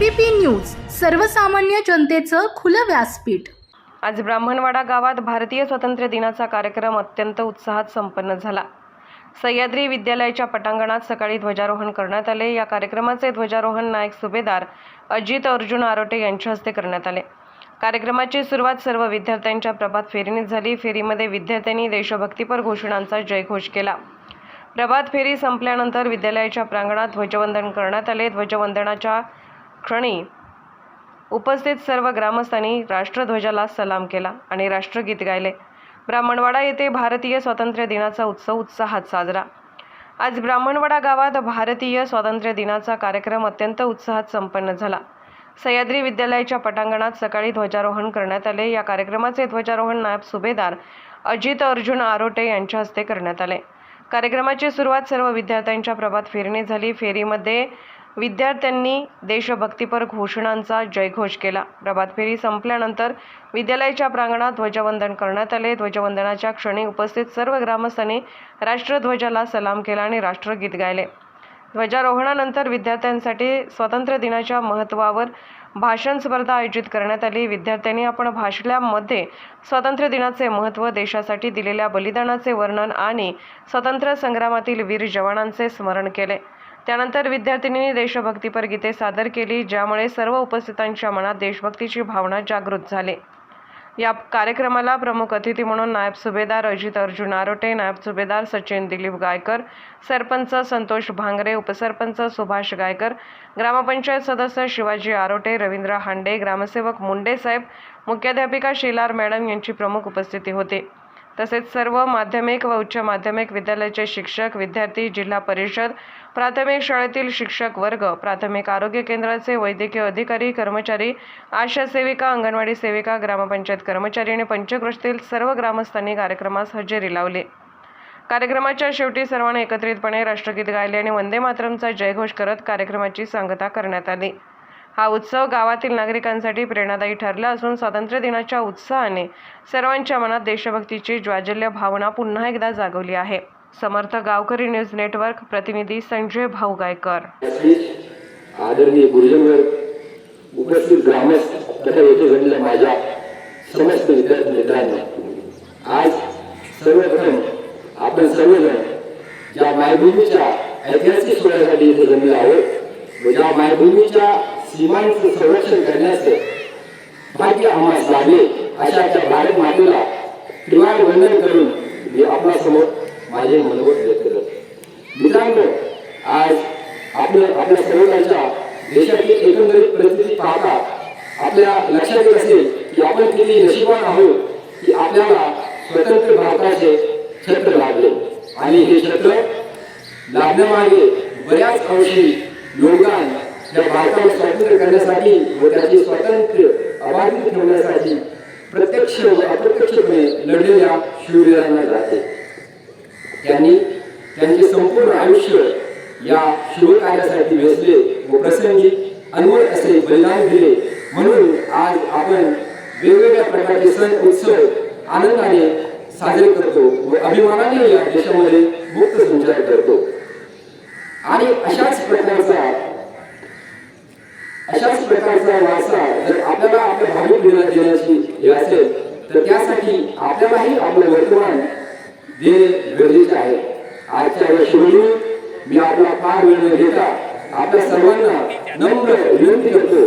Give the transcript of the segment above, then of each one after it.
ABP news सर्वसामान्य जनतेचं खुलं व्यासपीठ. आज ब्राह्मणवाडा गावात भारतीय स्वातंत्र्य दिनाचा कार्यक्रम अत्यंत उत्साहात संपन्न झाला. सह्याद्री विद्यालयाच्या पटांगणात सकाळी ध्वजारोहण करण्यात आले. या कार्यक्रमाचे ध्वजारोहण नायक सुभेदार अजित अर्जुन आरोटे यांच्या हस्ते करण्यात आले. कार्यक्रमाची सुरुवात सर्व विद्यार्थ्यांच्या प्रभात फेरीने झाली. फेरीमध्ये विद्यार्थ्यांनी देशभक्तीपर घोषणांचा जयघोष केला. प्रभात फेरी संपल्यानंतर विद्यालयाच्या प्रांगणात ध्वजवंदन करण्यात आले. ध्वजवंदनाच्या क्षणी उपस्थित सर्व ग्रामस्थांनी राष्ट्रध्वजाला सलाम केला आणि राष्ट्रगीत गायले. ब्राह्मणवाडा येथे भारतीय स्वातंत्र्य दिनाचा उत्सव उत्साहात साजरा. आज ब्राह्मणवाडा गावात भारतीय स्वातंत्र्य दिनाचा कार्यक्रम अत्यंत उत्साहात संपन्न झाला. सह्याद्री विद्यालयाच्या पटांगणात सकाळी ध्वजारोहण करण्यात आले. या कार्यक्रमाचे ध्वजारोहण नायब सुभेदार अजित अर्जुन आरोटे यांच्या हस्ते करण्यात आले. कार्यक्रमाची सुरुवात सर्व विद्यार्थ्यांच्या प्रभात फेरीने झाली. फेरीमध्ये विद्यार्थ्यांनी देशभक्तीपर घोषणांचा जयघोष केला. प्रभात फेरी संपल्यानंतर विद्यालयाच्या प्रांगणात ध्वजवंदन करण्यात आले. ध्वजवंदनाच्या क्षणी उपस्थित सर्व ग्रामस्थांनी राष्ट्रध्वजाला सलाम केला आणि राष्ट्रगीत गायले. ध्वजारोहणानंतर विद्यार्थ्यांसाठी स्वातंत्र्य दिनाच्या महत्त्वावर भाषण स्पर्धा आयोजित करण्यात आली. विद्यार्थ्यांनी आपण भाषल्यामध्ये स्वातंत्र्य दिनाचे महत्त्व देशासाठी दिलेल्या बलिदानाचे वर्णन आणि स्वातंत्र्य संग्रामातील वीर जवानांचे स्मरण केले. त्यानंतर विद्यार्थिनींनी देशभक्तीपर गीते सादर केली ज्यामुळे सर्व उपस्थितांच्या मनात देशभक्तीची भावना जागृत झाली. या कार्यक्रमाला प्रमुख अतिथी म्हणून नायब सुभेदार अजित अर्जुन आरोटे नायब सुभेदार सचिन दिलीप गायकर सरपंच संतोष भांगरे उपसरपंच सुभाष गायकर ग्रामपंचायत सदस्य शिवाजी आरोटे रवींद्र हांडे ग्रामसेवक मुंडे साहेब मुख्याध्यापिका शिलार मॅडम यांची प्रमुख उपस्थिती होती. तसेच सर्व माध्यमिक व उच्च माध्यमिक विद्यालयाचे शिक्षक विद्यार्थी जिल्हा परिषद प्राथमिक शाळेतील शिक्षक वर्ग प्राथमिक आरोग्य केंद्राचे वैद्यकीय अधिकारी कर्मचारी आशा सेविका अंगणवाडी सेविका ग्रामपंचायत कर्मचारी आणि पंचकृष्टीतील सर्व ग्रामस्थांनी कार्यक्रमास हजेरी लावली. कार्यक्रमाच्या शेवटी सर्वांनी एकत्रितपणे राष्ट्रगीत गायले आणि वंदे मातरमचा जयघोष करत कार्यक्रमाची सांगता करण्यात आली. हा उत्सव गावातील नागरिकांसाठी प्रेरणादायी ठरला असून स्वातंत्र्य दिनाच्या उत्साहाने सर्वांच्या मनात देशभक्तीची ज्वाजल्य भावना पुन्हा एकदा जागवली आहे. समर्थ गावकरी न्यूज नेटवर्क प्रतिनिधी संजय भाऊ गायकर आदरणीय गुरुजनवर उपस्थित ग्रामस्थ तथा येथे घडलेल्या माझ्या समस्त विद्यार्थी मित्रांनो आज सर्वप्रथम आपण सर्वजण ज्या मायभूमीच्या ऐतिहासिक सोहळ्यासाठी इथे जमले आहोत व ज्या मायभूमीच्या सीमांचं संरक्षण करण्यास भाग्य आम्हाला लाभले अशा त्या भारत मातेला त्रिवार वंदन करून मी आपल्यासमोर माझे मनोगत व्यक्त करत मित्रांनो आज आपल्या आपल्या सर्वांच्या देशातील एकंदरीत परिस्थिती पाहता आपल्या लक्षात येत असेल की आपण किती नशिबान आहोत की आपल्याला स्वतंत्र भारताचे छत्र लाभले. आणि हे छत्र लाभण्यामागे बऱ्याच अंशी योगदान या भारताला स्वातंत्र्य करण्यासाठी व त्याचे स्वातंत्र्य अबाधित ठेवण्यासाठी प्रत्यक्ष व अप्रत्यक्षपणे लढलेल्या शूरवीरांना जाते. त्यांनी त्यांचे संपूर्ण आयुष्य या शिवकार्यासाठी वेचले व प्रसंगी अनवट असे बलिदान दिले. म्हणून आज आपण वेगवेगळ्या प्रकारचे सण उत्सव आनंदाने साजरे करतो व अभिमानाने या देशामध्ये मुक्त संचार करतो. आणि अशाच प्रकारचा अशाच प्रकारचा वारसा जर आपल्याला आपल्या भावी पिढीला देण्याची हे असेल तर त्यासाठी आपल्यालाही आपलं वर्तमान जे गरजेचे आहे. आजच्या या शिवणी मी आपला फार वेळ न घेता आपल्या सर्वांना नम्र विनंती करतो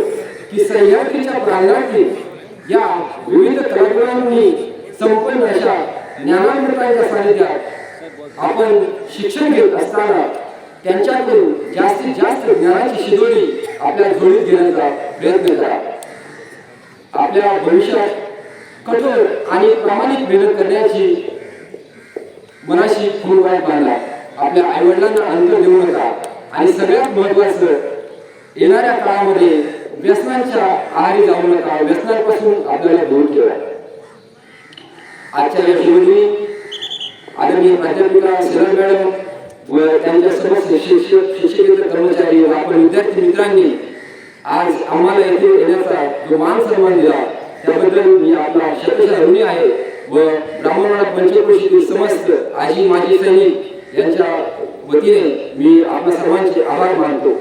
की सह्याद्रीच्या प्रांगणातील या विविध कलागुणांनी संपन्न अशा ज्ञानामृतांच्या सानिध्यात आपण शिक्षण घेत असताना त्यांच्याकडून जास्तीत जास्त ज्ञानाची शिजोळी आपल्या झोळीत घेण्याचा प्रयत्न करा. आपल्या भविष्यात कठोर आणि प्रामाणिक मेहनत करण्याची मनाशी पूर्ववाद बांधला आपल्या आईवडिलांना अंतर देऊ नका. आणि सगळ्यात महत्वाचं येणाऱ्या काळामध्ये व्यसनांच्या आहारी जाऊ नका. व्यसनांपासून आपल्याला दूर ठेवा. आजच्या या शिवनी आदरणीय प्राध्यापिका सिरल मॅडम व त्यांच्या सर्व शिक्षक शिक्षकेतर कर्मचारी व आपण विद्यार्थी मित्रांनी आज आम्हाला येथे येण्याचा जो मान सन्मान दिला त्याबद्दल मी आपला शतशः ऋणी आहे. व ब्राह्मणाला पंचक्रोशीतील समस्त आजी माजी सैनिक यांच्या वतीने मी आपल्या सर्वांचे आभार मानतो.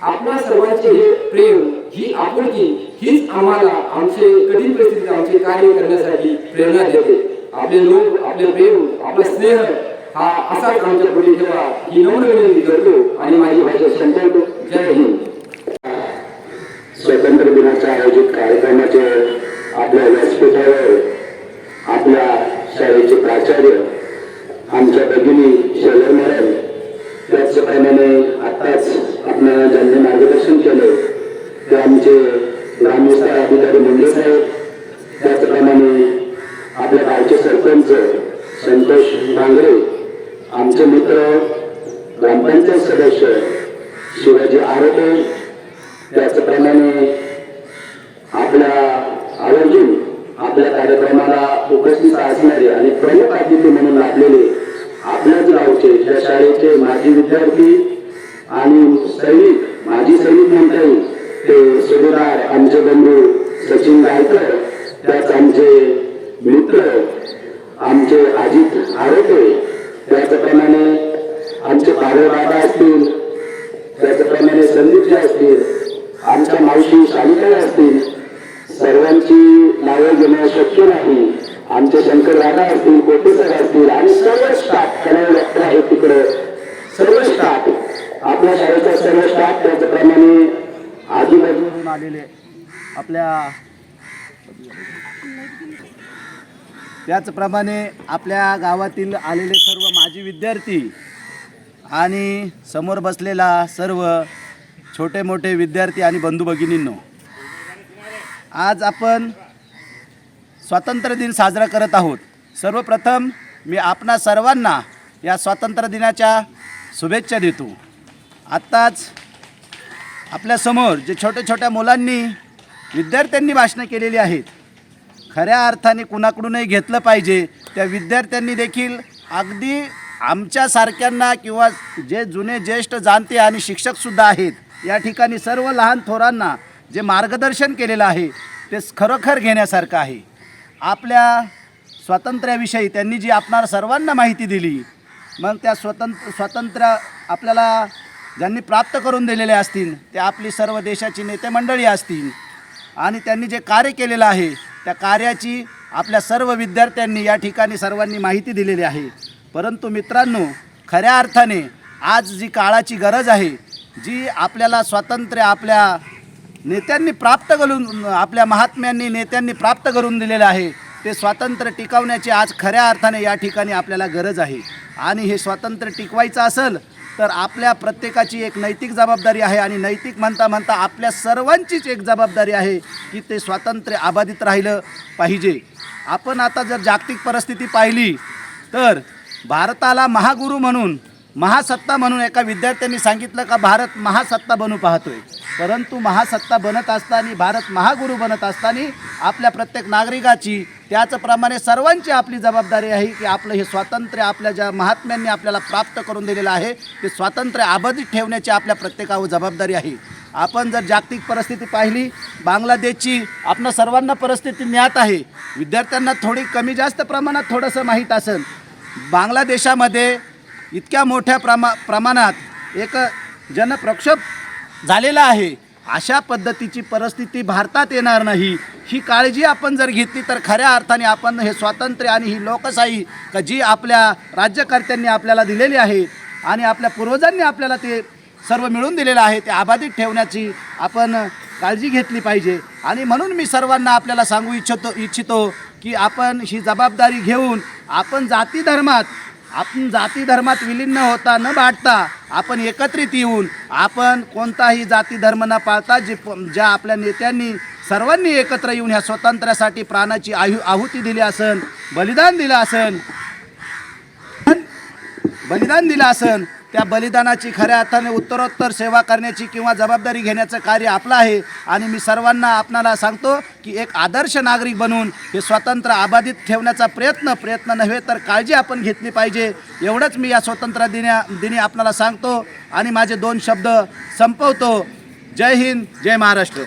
आपल्या सर्वांचे हे प्रेम ही आपुलकी हीच आम्हाला आमचे कठीण परिस्थितीत आमचे कार्य करण्यासाठी प्रेरणा देते. आपले लोक आपले प्रेम आपला स्नेह हा असाच आमच्या पुढे ठेवा ही नम्र विनंती करतो आणि माझी भाषा संपवतो. जय हिंद. स्वातंत्र्य दिनाच्या आयोजित कार्यक्रमाचे आपल्या व्यासपीठावर आपल्या शाळेचे प्राचार्य आमच्या भगिनी शैलर मॅडम त्याचप्रमाणे आत्ताच आपण ज्यांनी मार्गदर्शन केलं ते आमचे ग्रामविस्तार अधिकारी मुंडे साहेब त्याचप्रमाणे आपल्या गावचे सरपंच संतोष भांगरे आमचे मित्र ग्रामपंचायत सदस्य शिवाजी आरोटे त्याचप्रमाणे आपल्या आवर्जून आपल्या कार्यक्रमाला उपस्थित असणारे आणि प्रमुख अतिथी म्हणून लाभलेले आपल्याच गावचे या शाळेचे माजी विद्यार्थी आणि सैनिक माजी सैनिक म्हणता येईल ते सुभेदार आमचे बंधू सचिन गायकर शंकर दादा असतील कोटेसर असतील? आणि सर्व स्टाफ कन्नड डॉक्टर आहे तिकडे. सर्व स्टाफ आपल्या शाळेचा सर्व स्टाफ त्याचप्रमाणे आजूबाजूला आलेले. आपल्या त्याचप्रमाणे आपल्या गावातील आलेले सर्व माजी विद्यार्थी आणि समोर बसलेला सर्व छोटे मोठे विद्यार्थी आणि बंधू भगिनींनो आज आपण स्वातंत्र्य दिन साजरा करत आहोत. सर्वप्रथम मी आपणा सर्वांना या स्वातंत्र्य दिनाच्या शुभेच्छा देतो. आत्ताच आपल्यासमोर जे छोट्या छोट्या मुलांनी विद्यार्थ्यांनी भाषणं केलेली आहेत. खऱ्या अर्थाने कुणाकडूनही घेतलं पाहिजे त्या विद्यार्थ्यांनी देखील अगदी आमच्यासारख्यांना किंवा जे जुने ज्येष्ठ जाणते आणि शिक्षकसुद्धा आहेत या ठिकाणी सर्व लहान थोरांना जे मार्गदर्शन केलेलं आहे ते खरोखर घेण्यासारखं आहे. आपल्या स्वातंत्र्याविषयी त्यांनी जी आपणार सर्वांना माहिती दिली मग त्या स्वतंत्र स्वातंत्र्य आपल्याला ज्यांनी प्राप्त करून दिलेले असतील ते आपली सर्व देशाची नेते मंडळी असतील आणि त्यांनी जे कार्य केलेलं आहे त्या कार्याची आपल्या सर्व विद्यार्थ्यांनी या ठिकाणी सर्वांनी माहिती दिलेली आहे. परंतु मित्रांनो खऱ्या अर्थाने आज जी काळाची गरज आहे जी आपल्याला स्वातंत्र्य आपल्या नेत्यांनी प्राप्त करून आपल्या महात्म्यांनी नेत्यांनी प्राप्त करून दिलेलं आहे. ते स्वातंत्र्य टिकवण्याची आज खऱ्या अर्थाने या ठिकाणी आपल्याला गरज आहे. आणि हे स्वातंत्र्य टिकवायचं असेल तर आपल्या प्रत्येकाची एक नैतिक जबाबदारी आहे. आणि नैतिक म्हणता म्हणता आपल्या सर्वांचीच एक जबाबदारी आहे की ते स्वातंत्र्य अबाधित राहिलं पाहिजे. आपण आता जर जागतिक परिस्थिती पाहिली तर भारताला महागुरू म्हणून महासत्ता म्हणून एका विद्यार्थ्यांनी सांगितलं का भारत महासत्ता बनू पाहतोय. परंतु महासत्ता बनत असताना भारत महागुरू बनत असताना आपल्या प्रत्येक नागरिकाची त्याचप्रमाणे सर्वांची आपली जबाबदारी आहे की आपलं हे स्वातंत्र्य आपल्या ज्या महात्म्यांनी आपल्याला प्राप्त करून दिलेलं आहे ते स्वातंत्र्य अबाधित ठेवण्याची आपल्या प्रत्येकावर जबाबदारी आहे. आपण जर जागतिक परिस्थिती पाहिली बांगलादेशची आपण सर्वांना परिस्थिती ज्ञात आहे. विद्यार्थ्यांना थोडी कमी जास्त प्रमाणात थोडंसं माहीत असेल. बांगलादेशामध्ये इतक्या मोठ्या प्रमा प्रमाणात एक जनप्रक्षोभ झालेला आहे. अशा पद्धतीची परिस्थिती भारतात येणार नाही. ही काळजी आपण जर घेतली तर खऱ्या अर्थाने आपण हे स्वातंत्र्य आणि ही लोकशाही का जी आपल्या राज्यकर्त्यांनी आपल्याला दिलेली आहे आणि आपल्या पूर्वजांनी आपल्याला ते सर्व मिळून दिलेलं आहे ते अबाधित ठेवण्याची आपण काळजी घेतली पाहिजे. आणि म्हणून मी सर्वांना आपल्याला सांगू इच्छितो इच्छितो की आपण ही जबाबदारी घेऊन आपण जाती धर्मात आपण जाती धर्मात विलीन न होता न भाटता आपण एकत्रित येऊन आपण कोणताही जाती धर्म न पाळता जे प- ज्या आपल्या नेत्यांनी सर्वांनी एकत्र येऊन ह्या स्वातंत्र्यासाठी प्राणाची आयु आहुती दिली असन बलिदान दिलं असन बलिदान दिलं असन त्या बलिदानाची खऱ्या अर्थाने उत्तरोत्तर सेवा करण्याची किंवा जबाबदारी घेण्याचं कार्य आपलं आहे. आणि मी सर्वांना आपणाला सांगतो की एक आदर्श नागरिक बनून हे स्वातंत्र्य अबाधित ठेवण्याचा प्रयत्न प्रयत्न नव्हे तर काळजी आपण घेतली पाहिजे. एवढंच मी या स्वातंत्र्य दिन्या दिनी आपणाला सांगतो. आणि माझे दोन शब्द संपवतो. जय हिंद जय महाराष्ट्र.